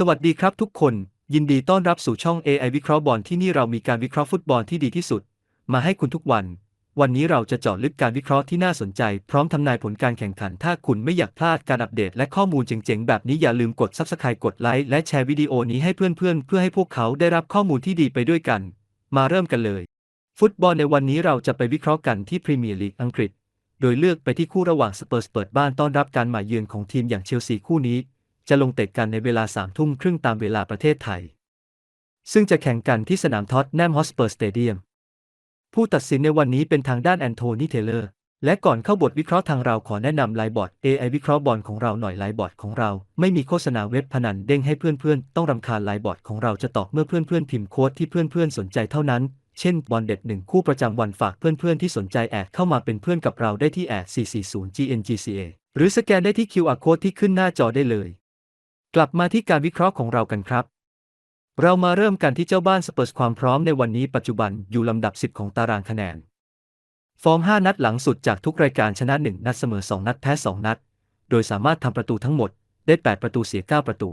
สวัสดีครับทุกคน ยินดีต้อนรับสู่ช่อง AI วิเคราะห์บอลที่นี่เรามีการวิเคราะห์ฟุตบอลที่ดีที่สุด มาให้คุณทุกวัน วันนี้เราจะเจาะลึกการวิเคราะห์ที่น่าสนใจ พร้อมทำนายผลการแข่งขัน ถ้าคุณไม่อยากพลาดการอัปเดตและข้อมูลเจ๋งๆ แบบนี้อย่าลืมกด Subscribe กดไลค์และแชร์วิดีโอนี้ให้เพื่อนๆ เพื่อให้พวกเขาได้รับข้อมูลที่ดีไปด้วยกัน มาเริ่มกันเลย ฟุตบอลในวันนี้เราจะไปวิเคราะห์กันที่พรีเมียร์ลีกอังกฤษ โดยเลือกไปที่คู่ระหว่างสเปอร์สเปิดบ้านต้อนรับการมาเยือนของทีมอย่างเชลซีคู่นี้ จะลงเตะกันในเวลา3ทุ่มครึ่งตามเวลาประเทศไทย ซึ่งจะแข่งกันที่สนามท็อตแนมฮอสเปอร์สเตเดียม ผู้ตัดสินในวันนี้เป็นทางด้านแอนโทนีเทเลอร์ และก่อนเข้าบทวิเคราะห์ทางเราขอแนะนำไลน์บอร์ด AI วิเคราะห์บอลของเราหน่อยไลน์บอร์ดของเรา ไม่มีโฆษณาเว็บพนันเด้งให้เพื่อนๆ ต้องรำคาญไลน์บอร์ดของเราจะตอบเมื่อเพื่อนๆพิมพ์โค้ดที่เพื่อนๆสนใจเท่านั้นเช่น บอลเด็ดหนึ่งคู่ประจำวันฝากเพื่อนๆที่สนใจแอดเข้ามาเป็นเพื่อนกับเราได้ที่แอด440 GNGCA หรือสแกนได้ที่ QR code ที่ขึ้นหน้าจอได้เลย ลับมาที่การวิเคราะห์ของเรากันครับ เรามาเริ่มกันที่เจ้าบ้านสเปอร์สความพร้อมในวันนี้ปัจจุบันอยู่ลำดับ 10 ของตารางคะแนน ฟอร์ม 5 นัดหลังสุดจากทุกรายการชนะ 1 นัดเสมอ 2 นัดแพ้ 2 นัด โดยสามารถทำประตูทั้งหมดได้ 8 ประตูเสีย 9 ประตู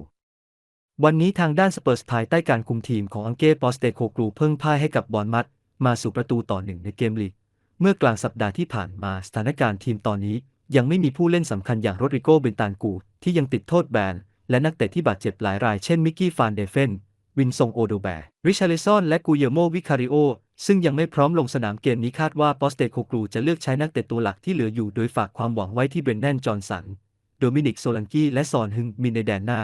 วันนี้ทางด้านสเปอร์สภายใต้การคุมทีมของอังเก้ปอสเตโคกลูเพิ่งพ่ายให้กับบอลมัด มาสู่ประตูต่อหนึ่งในเกมลีกเมื่อกลางสัปดาห์ที่ผ่านมาสถานการณ์ทีมตอนนี้ ยังไม่มีผู้เล่นสำคัญอย่างโรดริโกเบนตานกูที่ยังติดโทษแบน และนักเตะที่บาดเจ็บหลายรายเช่นมิกกี้ฟานเดเฟน วินซงโอโดแบร์ ริชาริซอน และกูเยโมวิคาริโอ ซึ่งยังไม่พร้อมลงสนามเกมนี้คาดว่าปอสเตโคกลูจะเลือกใช้นักเตะตัวหลักที่เหลืออยู่โดยฝากความหวังไว้ที่เบรนแดนจอห์นสัน โดมินิกโซลันกี้และซอนฮึงมินในแดนหน้า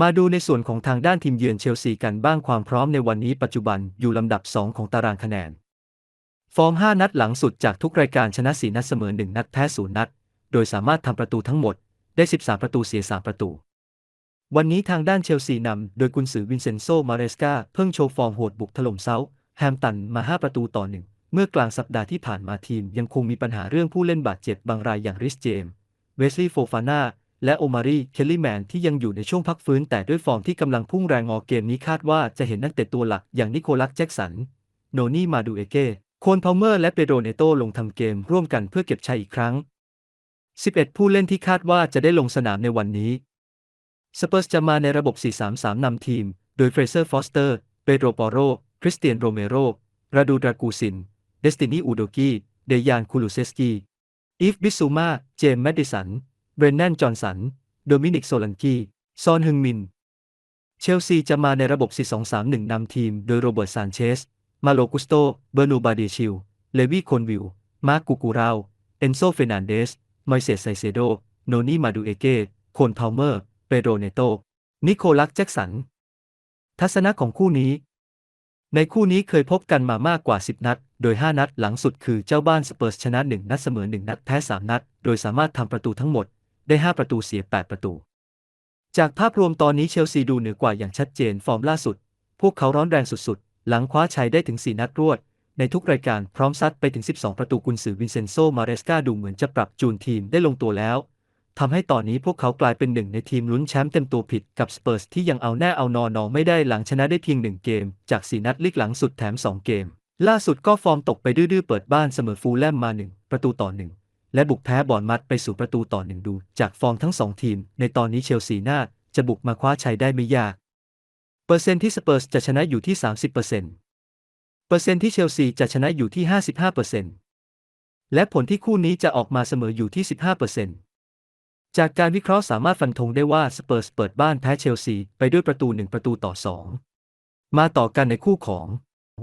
มาดูในส่วนของทางด้านทีมเยือนเชลซีกันบ้างความพร้อมในวันนี้ปัจจุบันอยู่ลำดับ 2 ของตารางคะแนน ฟอร์ม 5 นัดหลังสุดจากทุกรายการชนะ 4 นัดเสมอ 1 นัดแพ้ 0 นัด โดยสามารถทำประตูทั้งหมดได้ 13 ประตูเสีย 3 ประตู วันนี้ทางด้านเชลซีนำ โดยกุนซือวินเซนโซ มาเรสกาเพิ่งโชว์ฟอร์มโหดบุกถล่มเซาท์แฮมป์ตันมา 5 ประตูต่อหนึ่ง เมื่อกลางสัปดาห์ที่ผ่านมาทีมยังคงมีปัญหาเรื่องผู้เล่นบาดเจ็บบางรายอย่างริสเจม เวสลีย์โฟฟาน่า และโอมารีเคลลี่แมนที่ยังอยู่ในช่วงพักฟื้น แต่ด้วยฟอร์มที่กำลังพุ่งแรงออกเกมนี้คาดว่าจะเห็นนักเตะตัวหลักอย่างนิโคลัสแจ็กสัน โนนี่มาดูเอเก้โคนพาวเมอร์และเปโดรเนโตลงทำเกมร่วมกันเพื่อเก็บชัยอีกครั้ง 11 ผู้เล่นที่คาดว่าจะได้ลงสนามในวันนี้ สเปอร์สจะมาในระบบ 4-3-3 นำทีม โดยเฟรเซอร์ฟอสเตอร์ เปโดรปอโร คริสเตียนโรเมโร ราดูดรากูซิน เดสตินีอูโดกีเดยานคูลูเซสกี อีฟบิสซูมา เจมส์แมดดิสัน เบรนแนนจอห์นสัน โดมินิกโซลันกี ซอนฮึงมิน เชลซีจะมาในระบบ 4-2-3-1 นำทีม โดยโรเบิร์ตซานเชส มาโลกุสโต เบอร์นูบาเดชิล เลวีโคนวิล มาร์กกูกูราว เอนโซเฟนันเดส มอยเซสไซเซโด โนนี่มาดูเอเก โคนพาวเมอร์ เปโดรเนโต นิโคลัสแจ็กสัน ทัศนะของคู่นี้ ในคู่นี้เคยพบกันมามากกว่า 10 นัด โดย 5 นัดหลังสุดคือเจ้าบ้านสเปอร์สชนะ 1 นัดเสมอ 1 นัดแพ้ 3 นัด โดยสามารถทำประตูทั้งหมดได้ 5 ประตูเสีย 8 ประตู จากภาพรวมตอนนี้เชลซีดูเหนือกว่าอย่างชัดเจนฟอร์มล่าสุด พวกเขาร้อนแรงสุดๆ หลังคว้าชัยได้ถึง 4 นัดรวดในทุกรายการพร้อมซัดไปถึง 12 ประตูกุนซือวินเซนโซ มาเรสกาดูเหมือนจะปรับจูนทีมได้ลงตัวแล้ว ทำให้ตอนนี้พวกเขากลายเป็นหนึ่งในทีมลุ้นแชมป์เต็มตัวผิดกับสเปอร์สที่ยังเอาแน่เอานอนอไม่ได้หลังชนะได้เพียงหนึ่งเกม จาก4นัดลีกหลังสุดแถม 2 เกม ล่าสุดก็ฟอร์มตกไปดื้อๆเปิดบ้านเสมอฟูลแลมมา 1 ประตูต่อ1และบุกแพ้บอลมัดไปสู่ประตูต่อหนึ่งดู จากฟอร์มทั้งสองทีม ในตอนนี้เชลซีน่าจะบุกมาคว้าชัยได้ไม่ยาก เปอร์เซ็นต์ที่สเปอร์สจะชนะอยู่ที่ 30%เปอร์เซ็นต์เปอร์เซ็นต์ที่เชลซีจะชนะอยู่ที่ 55%เปอร์เซ็นต์และผลที่คู่นี้จะออกมาเสมออยู่ที่ 15%เปอร์เซ็นต์ จากการวิเคราะห์สามารถฟันธงได้ว่าสเปอร์สเปิดบ้านแพ้เชลซีไปด้วยประตู 1 ประตูต่อ 2 มาต่อกันในคู่ของ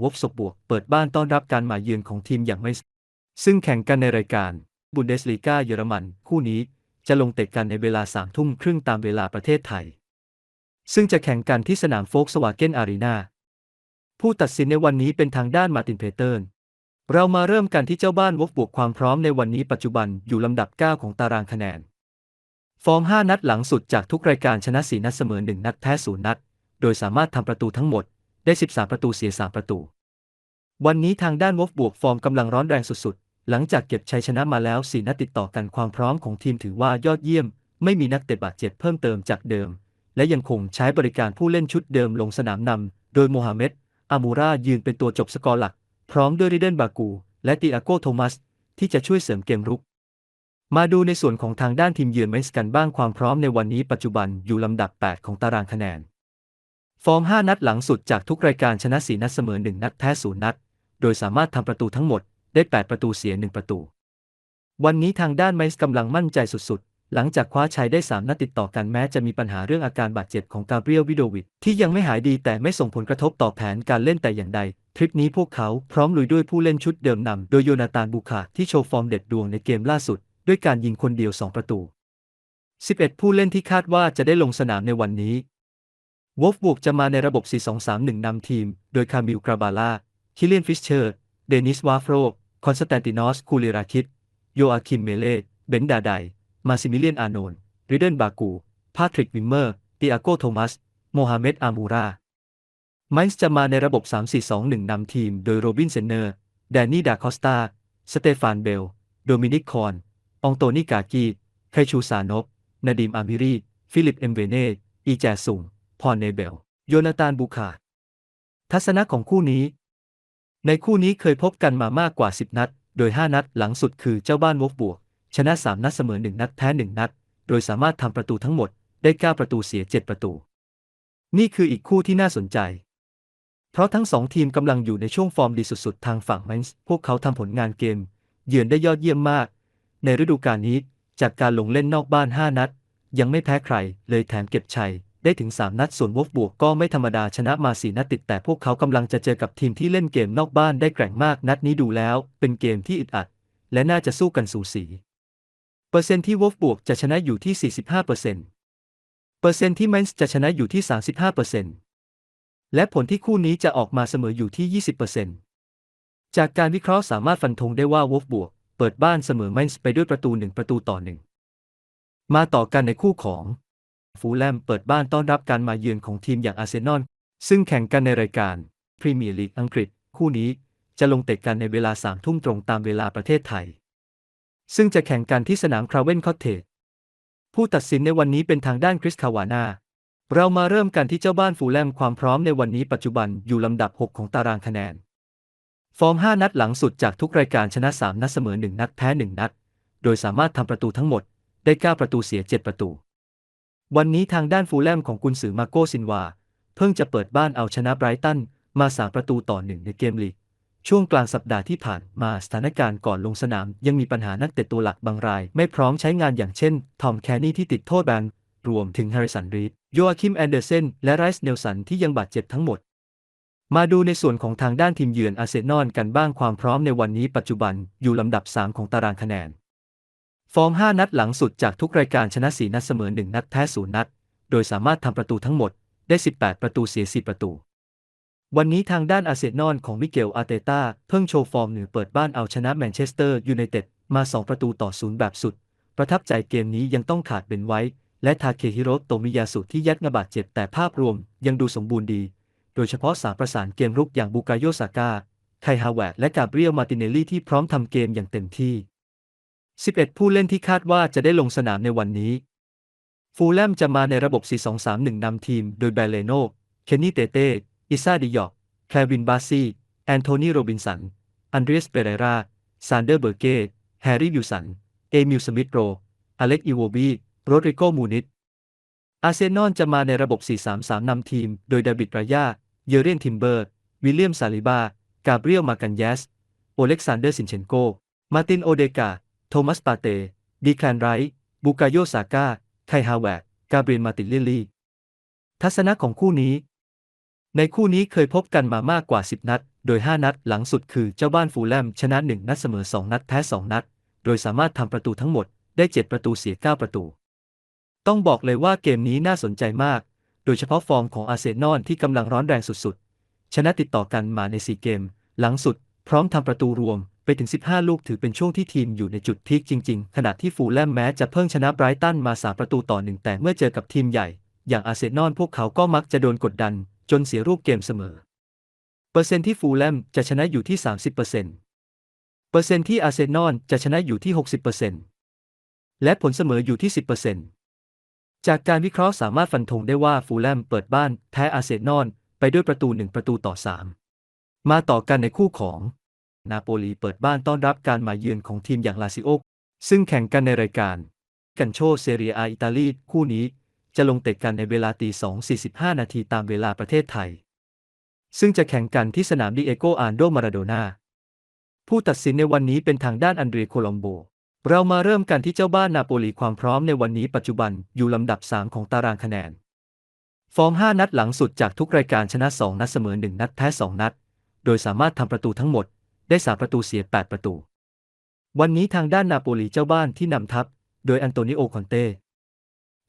วอฟสบวก เปิดบ้านต้อนรับการมาเยือนของทีมอย่างไม่ซึ่งแข่งกันในรายการบุนเดสลีกาเยอรมัน คู่นี้จะลงเตะกันในเวลาสามทุ่มครึ่งตามเวลาประเทศไทย ซึ่งจะแข่งกันที่สนามโฟกสวาเกนอารีนาผู้ตัดสินในวันนี้เป็นทางด้านมาร์ตินเพเตอร์เรามาเริ่มกันที่เจ้าบ้านวอฟบวกความพร้อมในวันนี้ปัจจุบันอยู่ลำดับ 9 ของตารางคะแนน ฟอร์ม 5 นัดหลังสุดจากทุกรายการชนะ 4 นัดเสมอ 1 นัดแพ้ 0 นัด โดยสามารถทำประตูทั้งหมดได้ 13 ประตูเสีย 3 ประตู วันนี้ทางด้านวอฟบวกฟอร์มกำลังร้อนแรงสุดๆ หลังจากเก็บชัยชนะมาแล้ว 4 นัดติดต่อกันความพร้อมของทีมถือว่ายอดเยี่ยม ไม่มีนักเตะบาดเจ็บเพิ่มเติมจากเดิม และยังคงใช้บริการผู้เล่นชุดเดิมลงสนามนำโดยโมฮัมเหม็ดอามูรายืนเป็นตัวจบสกอร์หลัก พร้อมด้วยริเดนบากู และติอาโกโทมัส ที่จะช่วยเสริมเกมรุก มาดูในส่วนของทางด้านทีมเยือนเมสกันบ้างความพร้อมในวันนี้ปัจจุบันอยู่ลำดับ 8 ของตารางคะแนน ฟอร์ม 5 นัดหลังสุดจากทุกรายการชนะ 4 นัดเสมอ 1 นัดแพ้ 0 นัด โดยสามารถทำประตูทั้งหมดได้ 8 ประตูเสีย 1 ประตู วันนี้ทางด้านไมส์กำลังมั่นใจสุดๆ หลังจากคว้าชัยได้ 3 นัดติดต่อกันแม้จะมีปัญหาเรื่องอาการบาดเจ็บของกาเบรียลวิโดวิดที่ยังไม่หายดีแต่ไม่ส่งผลกระทบต่อแผนการเล่นแต่อย่างใดทริปนี้พวกเขาพร้อมลุยด้วยผู้เล่นชุดเดิมนำโดยโยนาธานบูคาที่โชว์ฟอร์มเด็ดดวงในเกมล่าสุด ด้วยการยิงคนเดียว 2 ประตู 11 ผู้เล่นที่คาดว่าจะได้ลงสนามในวันนี้วอฟบวกจะมาในระบบ 4-2-3-1 นำทีม โดยคามิลกราบาลาคิเลียนฟิชเชอร์ เดนิสวาฟโรคอนสแตนตินอส คูลิราคิด โยอาคิมเมเลเบนดาได มาซิมิเลียนอาโนนริเดนบากู พาทริกวิมเมอร์ติอาโกโทมัส โมฮัมเหม็ดอามูราไมน์จะมาในระบบ 3-4-2-1 นำทีม โดยโรบินเซนเนอร์ แดนนี่ ดาคอสตา สเตฟานเบล โดมินิก คอน องโตนีกากีไคชูซานบนาดีมอามิรี ฟิลิปเอ็มเวเน่อีแจซุงพอร์เนเบล โยนาธานบูคาทัศนะของคู่นี้ ในคู่นี้เคยพบกันมามากกว่า 10 นัด โดย 5 นัดหลังสุดคือเจ้าบ้านวกบวก ชนะ 3 นัดเสมอ 1 นัดแพ้ 1 นัด โดยสามารถทำประตูทั้งหมดได้ 9 ประตูเสีย 7 ประตู นี่คืออีกคู่ที่น่าสนใจ เพราะทั้งสองทีมกำลังอยู่ในช่วงฟอร์มดีสุดๆ ทางฝั่งแมนส์พวกเขาทำผลงานเกม เยือนได้ยอดเยี่ยมมาก ในฤดูกาลนี้ จากการลงเล่นนอกบ้าน 5 นัด ยังไม่แพ้ใคร เลยแถมเก็บชัย ได้ถึง 3 นัด ส่วนวอฟบวกก็ไม่ธรรมดาชนะมา4นัดติด แต่พวกเขากำลังจะเจอกับทีมที่เล่นเกมนอกบ้านได้แกร่งมากนัดนี้ดูแล้ว เป็นเกมที่อึดอัด และน่าจะสู้กันสูสีเปอร์เซ็นต์ที่วอฟบวกจะชนะอยู่ที่ 45%เปอร์เซ็นต์เปอร์เซ็นต์ที่แมนส์จะชนะอยู่ที่ 35%เปอร์เซ็นต์และผลที่คู่นี้จะออกมาเสมออยู่ที่ 20%จากการวิเคราะห์สามารถฟันธงได้ว่าวอฟบวก เปิดบ้านเสมอแมนส์ไปด้วยประตู1ประตูต่อ1มาต่อกันในคู่ของ ฟูลแลมเปิดบ้านต้อนรับการมาเยือนของทีมอย่างอาร์เซนอลซึ่งแข่งกันในรายการพรีเมียร์ลีกอังกฤษ คู่นี้จะลงเตะกันในเวลาสามทุ่มตรงตามเวลาประเทศไทย ซึ่งจะแข่งกันที่สนามคราเวนคอตเทจผู้ตัดสินในวันนี้เป็นทางด้านคริสคาวานาเรามาเริ่มกันที่เจ้าบ้านฟูลแลมความพร้อมในวันนี้ปัจจุบันอยู่ลำดับ 6 ของตารางคะแนน ฟอร์ม 5 นัดหลังสุดจากทุกรายการชนะ 3 นัดเสมอ 1 นัดแพ้ 1 นัด โดยสามารถทำประตูทั้งหมด ได้ 9 ประตูเสีย 7 ประตู วันนี้ทางด้านฟูลแลมของกุนซือมาโกซินวา เพิ่งจะเปิดบ้านเอาชนะไบรตันมา 3 ประตูต่อ 1 ในเกมลีก ช่วงกลางสัปดาห์ที่ผ่านมาสถานการณ์ก่อนลงสนาม ยังมีปัญหานักเตะตัวหลักบางราย ไม่พร้อมใช้งานอย่างเช่น ทอมแคนนี่ที่ติดโทษแบนรวมถึงแฮร์ริสันรีดโยอาคิมแอนเดอร์เซนและไรส์เนลสันที่ยังบาดเจ็บทั้งหมด มาดูในส่วนของทางด้านทีมเยือนอาร์เซนอลกันบ้างความพร้อมในวันนี้ปัจจุบันอยู่ลำดับ 3 ของตารางคะแนน ฟอร์ม 5 นัดหลังสุดจากทุกรายการชนะ 4 นัดเสมอ 1 นัดแพ้ 0 นัด โดยสามารถทำประตูทั้งหมดได้ 18 ประตูเสีย10ประตู วันนี้ทางด้านอาร์เซนอลของมิเกลอาร์เตตาเพิ่งโชว์ฟอร์มเหนือเปิดบ้านเอาชนะแมนเชสเตอร์ยูไนเต็ดมา 2 ประตูต่อศูนย์แบบสุด ประทับใจเกมนี้ยังต้องขาดเบนไว้ และทาเคฮิโรโตมิยาสุที่ยัดกระบาดเจ็บแต่ภาพรวมยังดูสมบูรณ์ดี โดยเฉพาะสามประสานเกมรุกอย่างบูกาโยซาก้า ไคฮาวแวร์และกาเบรียลมาติเนลลี่ที่พร้อมทำเกมอย่างเต็มที่ 11 ผู้เล่นที่คาดว่าจะได้ลงสนามในวันนี้ ฟูลแลมจะมาในระบบ 4-2-3-1 นำทีม โดยแบเลโน เคนนี่เตเต้ อิซาดิยอกแคลวินบาซีแอนโทนีโรบินสัน อันเดรียสเปเรรา ซานเดอร์เบอร์เก้แฮร์รี่วิสัน เอมิลสมิธโร อเล็กอีโวบี โรดริโกมูนิตอาร์เซนอลจะมาในระบบ 4-3-3 นำทีม โดยเดวิดรายา เยเรียนทิมเบอร์ วิลเลียมซาลิบา กาเบรียลมากันยส โอเล็กซานเดอร์ซินเชนโก มาตินโอเดกา โทมัสปาเต ดีแคลนไรท์ บูกาโยซาก้า ไคฮาวแวร์กาเบรียลมาตินลิลลี่ ทัศนะของคู่นี้ ในคู่นี้เคยพบกันมามากกว่า 10 นัด โดย 5 นัดหลังสุดคือเจ้าบ้านฟูลแลมชนะ 1 นัดเสมอ 2 นัดแพ้ 2 นัด โดยสามารถทำประตูทั้งหมดได้ 7 ประตูเสีย 9 ประตู ต้องบอกเลยว่าเกมนี้น่าสนใจมาก โดยเฉพาะฟอร์มของอาร์เซนอลที่กำลังร้อนแรงสุดๆ ชนะติดต่อกันมาใน4เกม หลังสุด พร้อมทำประตูรวมไปถึง 15 ลูกถือเป็นช่วงที่ทีมอยู่ในจุดพีคจริงๆ ขณะที่ฟูลแลมแม้จะเพิ่งชนะไบรตันมา 3 ประตูต่อหนึ่งแต่เมื่อเจอกับทีมใหญ่ อย่างอาร์เซนอลพวกเขาก็มักจะโดนกดดัน จนเสียรูปเกมเสมอ เปอร์เซ็นต์ที่ฟูลแลมจะชนะอยู่ที่ 30%เปอร์เซ็นต์เปอร์เซ็นต์ที่อาร์เซนอลจะชนะอยู่ที่ 60%และผลเสมออยู่ที่ 10% จากการวิเคราะห์สามารถฟันธงได้ว่าฟูลแลมเปิดบ้านแพ้อาร์เซนอลไปด้วยประตู 1 ประตูต่อ 3 มาต่อกันในคู่ของนาโปลีเปิดบ้านต้อนรับการมาเยือนของทีมอย่างลาซิโอซึ่งแข่งกันในรายการ กันโชเซเรียอาอิตาลีคู่นี้จะลงเตะกันในเวลาตี2.45 นาทีตามเวลาประเทศไทย ซึ่งจะแข่งกันที่สนามดิเอโกอาร์โดมาราโดนาผู้ตัดสินในวันนี้เป็นทางด้านอันเดรียโคลอมโบ เรามาเริ่มกันที่เจ้าบ้านนาโปลีความพร้อมในวันนี้ปัจจุบันอยู่ลำดับ 3 ของตารางคะแนน ฟอร์ม 5 นัดหลังสุดจากทุกรายการชนะ 2 นัดเสมอ 1 นัดแพ้ 2 นัด โดยสามารถทำประตูทั้งหมด ได้3ประตูเสีย 8 ประตู วันนี้ทางด้านนาโปลีเจ้าบ้านที่นำทัพ โดยอันโตนิโอคอนเต้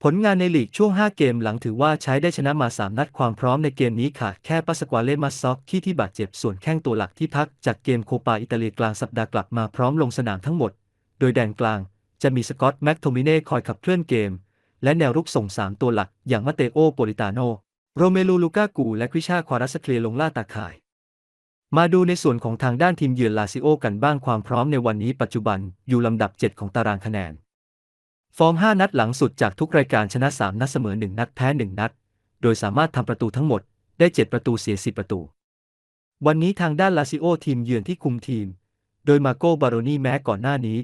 ผลงานในลีกช่วง 5 เกมหลังถือว่าใช้ได้ชนะมา 3 นัดความพร้อมในเกมนี้ขาดแค่ปัสกวาเลมาซอกที่ที่บาดเจ็บส่วนแข้งตัวหลักที่พักจากเกมโคปาอิตาเลียกลางสัปดาห์กลับมาพร้อมลงสนามทั้งหมด โดยแดนกลางจะมีสกอตต์แม็กโทมิเน่คอยขับเคลื่อนเกม และแนวรุกส่ง 3 ตัวหลักอย่างมาเตโอโปลิตาโน โรเมลูลูกากูและคริชาควารัสเคลียลงล่าตาข่าย มาดูในส่วนของทางด้านทีมเยือนลาซิโอกันบ้างความพร้อมในวันนี้ปัจจุบันอยู่ลำดับ 7 ของตารางคะแนน ฟอร์ม 5 นัดหลังสุดจากทุกรายการชนะ 3 นัดเสมอ 1 นัดแพ้ 1 นัด โดยสามารถทำประตูทั้งหมดได้ 7 ประตูเสีย 10 ประตู วันนี้ทางด้านลาซิโอทีมเยือนที่คุมทีม โดยมาโกบาโรนีแม้ก่อนหน้านี้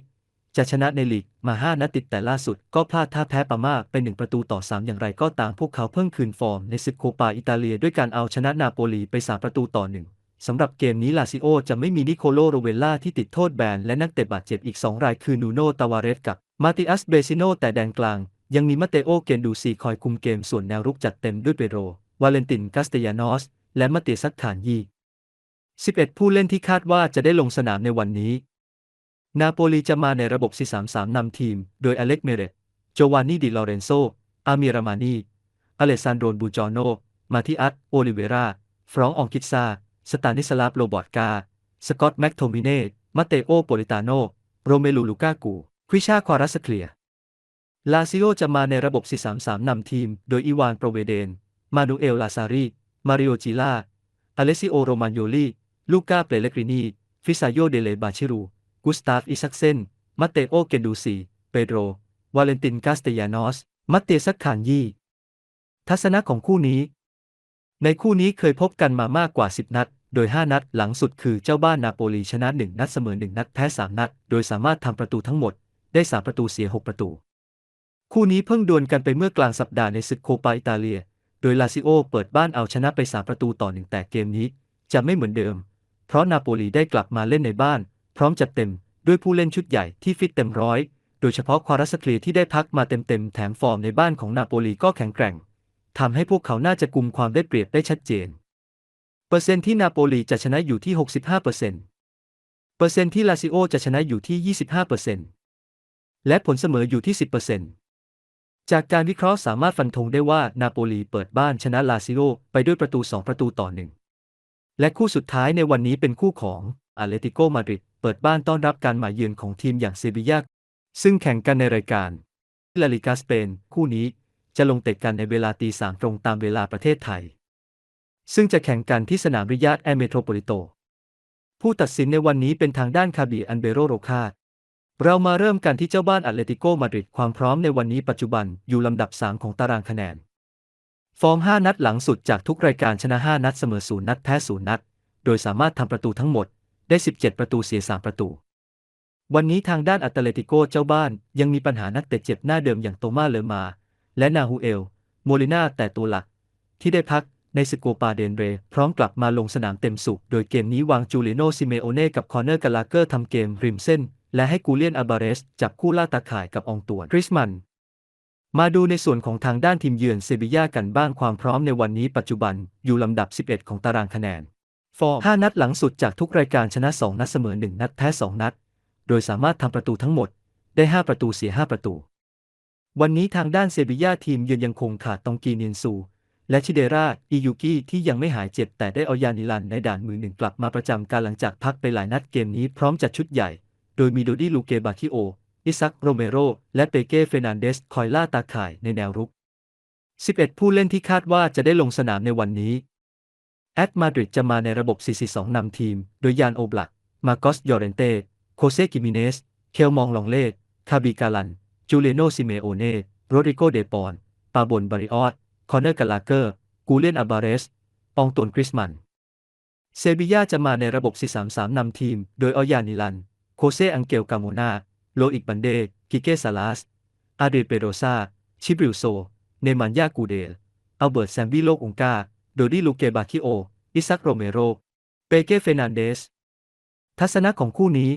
จะชนะในลีกมา 5 นัดติดแต่ล่าสุดก็พลาดท่าแพ้ปามาเป็น 1 ประตูต่อ 3 อย่างไรก็ตามพวกเขาเพิ่งคืนฟอร์มในศึกโคปาอิตาเลียด้วยการเอาชนะนาโปลีไป 3 ประตูต่อ 1 สำหรับเกมนี้ลาซิโอจะไม่มีนิโคโลโรเวลล่าที่ติดโทษแบน และนักเตะบาดเจ็บอีก 2 รายคือนูโนตาวาเรสกับมาติอัสเบซิโนแต่แดนกลาง ยังมีมาเตโอเกนดูซีคอยคุมเกมส่วนแนวรุกจัดเต็มด้วยเปโร วาเลนตินกาสเตยานอส และมาเตซักขานยี11 ผู้เล่นที่คาดว่าจะได้ลงสนามในวันนี้ นาโปลีจะมาในระบบ 4-3-3 นำทีม โดยอเล็กเมเรตโจวานนีดิลอเรนโซ อามิรามานีอเลซานโดรบูจอโน มาทิอัสโอลิเวราฟรององกิซา สตานิสลาฟโลบอร์ตกา สกอตต์แม็กโทมิเน่มาเตโอโปลิตาโน โรเมลูลูกากูควิชาควารัสเคลีย ลาซิโอจะมาในระบบ 4-3-3 นำทีม โดยอีวานโปรเวเดน มานูเอลลาซารี มาริโอจิล่าอเลซิโอโรมานโยลีลูกาเปเลกรินี ฟิซาโยเดเลบาชิรู กุสตาฟ อิซักเซน มาเตโอ เกนดูซี เปโดร วาเลนติน กาสเตยานอส มาเตซักขานยีทัศนะของคู่นี้ ในคู่นี้เคยพบกันมามากกว่า 10 นัด โดย 5 นัด หลังสุดคือเจ้าบ้านนาโปลีชนะ 1 นัดเสมอ 1 นัดแพ้ 3 นัด โดยสามารถทำประตูทั้งหมด ได้ 3 ประตูเสีย 6 ประตู คู่นี้เพิ่งดวลกันไปเมื่อกลางสัปดาห์ในศึกโคปาอิตาเลีย โดยลาซิโอเปิดบ้านเอาชนะไป3ประตูต่อหนึ่งแต่เกมนี้ จะไม่เหมือนเดิม เพราะนาโปลีได้กลับมาเล่นในบ้าน พร้อมจัดเต็มด้วยผู้เล่นชุดใหญ่ที่ฟิตเต็มร้อย โดยเฉพาะควารัสเคลียที่ได้พักมาเต็มๆ แถมฟอร์มในบ้านของนาโปลีก็แข็งแกร่งทำให้พวกเขาน่าจะกุมความได้เปรียบได้ชัดเจน เปอร์เซ็นต์ที่นาโปลีจะชนะอยู่ที่ 65%เปอร์เซ็นต์เปอร์เซ็นต์ที่ลาซิโอจะชนะอยู่ที่ 25%เปอร์เซ็นต์และผลเสมออยู่ที่ 10%เปอร์เซ็นต์จากการวิเคราะห์สามารถฟันธงได้ว่านาโปลีเปิดบ้านชนะลาซิโอไปด้วยประตู 2 ประตูต่อหนึ่งและคู่สุดท้ายในวันนี้เป็นคู่ของอาเลติโกมาดริด เปิดบ้านต้อนรับการมาเยือนของทีมอย่างเซบียาซึ่งแข่งกันในรายการลาลิกาสเปน คู่นี้จะลงเตะกันในเวลาตีสามตรงตามเวลาประเทศไทย ซึ่งจะแข่งกันที่สนามริยาดแอเมโทรโปลิโต ผู้ตัดสินในวันนี้เป็นทางด้านคาบีอันเบโรโรคาดเรามาเริ่มกันที่เจ้าบ้านอาเลติโกมาดริดความพร้อมในวันนี้ปัจจุบันอยู่ลำดับ 3 ของตารางคะแนน ฟอร์ม 5 นัดหลังสุดจากทุกรายการชนะ 5 นัดเสมอ 0 นัดแพ้ 0 นัด โดยสามารถทำประตูทั้งหมด ได้ 17 ประตูเสีย 3 ประตู วันนี้ทางด้านอัตเลติโกเจ้าบ้านยังมีปัญหานักเตะเจ็บหน้าเดิมอย่างโตมาเลมา และนาฮูเอล โมลิน่าแต่ตัวหลัก ที่ได้พักในสโกปาเดนเร พร้อมกลับมาลงสนามเต็มสุข โดยเกมนี้วางจูเลโนซิเมโอเน่กับคอนเนอร์กาลาเกอร์ทำเกมริมเส้น และให้กูเลียนอาบาเรสจับคู่ล่าตาข่ายกับองตวนคริสมันมาดูในส่วนของทางด้านทีมเยือนเซบียากันบ้างความพร้อมในวันนี้ปัจจุบันอยู่ลำดับ 11 ของตารางคะแนน ฟอร์ม 5 นัดหลังสุดจากทุกรายการชนะ 2 นัดเสมอ 1 นัดแพ้ 2 นัด โดยสามารถทำประตูทั้งหมดได้ 5 ประตูเสีย 5 ประตู วันนี้ทางด้านเซบียาทีมเยือนยังคงขาดตองกีเนียนซู และชิเดราอิยุกิที่ยังไม่หายเจ็บ แต่ได้เอายานิลันในด่านมือหนึ่งกลับมาประจำการหลังจากพักไปหลายนัดเกมนี้พร้อมจัดชุดใหญ่ โดยมีโดดี้ลูเกบาคิโอ อิซักโรเมโร และเปเก้เฟนันเดสคอยล่าตาข่ายในแนวรุก 11 ผู้เล่นที่คาดว่าจะได้ลงสนามในวันนี้ แอตมาดริดจะมาในระบบ 4-4-2 นำทีม โดยยานโอบลัก มาโกส ยอเรนเต้ โคเซกิมิเนส เคลมองลองเลดคาบิกาลัน จูเลโนซิเมโอเน่ โรดริโกเดปอน ปาบนบาริออสคอนเนอร์กาลาเกอร์ กูเลียนอาบาเรสอองตวนคริสมัน เซบียาจะมาในระบบ 4-3-3 นำทีม โดยออยานิลัน โคเซอังเกลกาโมนา โลอิกบันเด กิเกซาลาส อาเดเปโรซา ชิบริลโซ เนมันยากูเดลอัลเบิร์ตแซมบี้โลกองกา โดดี้ลูเกบาคิโอ อิซักโรเมโร เปเกเฟนันเดส ทัศนะของคู่นี้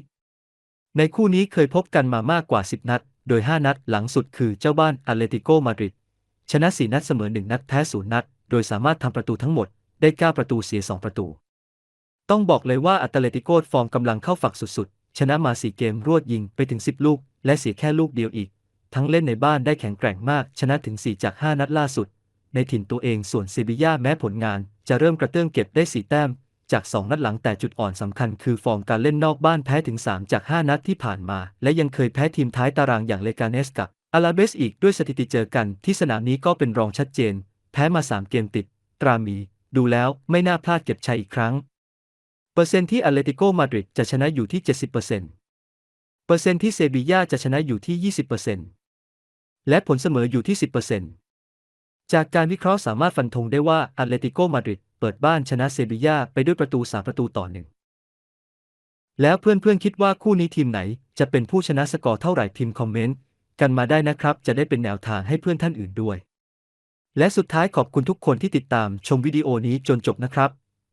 ในคู่นี้เคยพบกันมามากกว่า 10 นัด โดย 5 นัดหลังสุดคือเจ้าบ้านอาเลติโกมาดริด ชนะ 4 นัดเสมอ 1 นัดแพ้0นัด โดยสามารถทำประตูทั้งหมดได้ 9 ประตูเสีย 2 ประตู ต้องบอกเลยว่าอัตเลติโกฟอร์มกำลังเข้าฝักสุดๆ ชนะมา 4 เกมรวดยิงไปถึง 10 ลูก และเสียแค่ลูกเดียวอีก ทั้งเล่นในบ้านได้แข็งแกร่งมาก ชนะถึง 4 จาก 5 นัดล่าสุด ในถิ่นตัวเองส่วนเซบีย่าแม้ผลงาน จะเริ่มกระเตื้องเก็บได้4แต้ม จาก 2 นัดหลังแต่จุดอ่อนสำคัญคือฟอร์มการเล่นนอกบ้านแพ้ถึง 3 จาก 5 นัดที่ผ่านมา และยังเคยแพ้ทีมท้ายตารางอย่างเลกาเนสกับอาราเบสอีกด้วยสถิติเจอกันที่สนามนี้ก็เป็นรองชัดเจน แพ้มา 3 เกมติด ตรามี ดูแล้วไม่น่าพลาดเก็บชัยอีกครั้ง เปอร์เซ็นต์ที่อาเลติโกมาดริดจะชนะอยู่ที่ 70%เปอร์เซ็นต์เปอร์เซ็นต์ที่เซบีย่าจะชนะอยู่ที่ 20%และผลเสมออยู่ที่ 10% จากการวิเคราะห์สามารถฟันธงได้ว่าอาเลติโกมาดริดเปิดบ้านชนะเซบีย่าไปด้วยประตู 3 ประตูต่อหนึ่งแล้วเพื่อนๆคิดว่าคู่นี้ทีมไหน จะเป็นผู้ชนะสกอร์เท่าไหร่พิมพ์คอมเมนต์กันมาได้นะครับ จะได้เป็นแนวทางให้เพื่อนท่านอื่นด้วย และสุดท้ายขอบคุณทุกคนที่ติดตามชมวิดีโอนี้จนจบนะครับ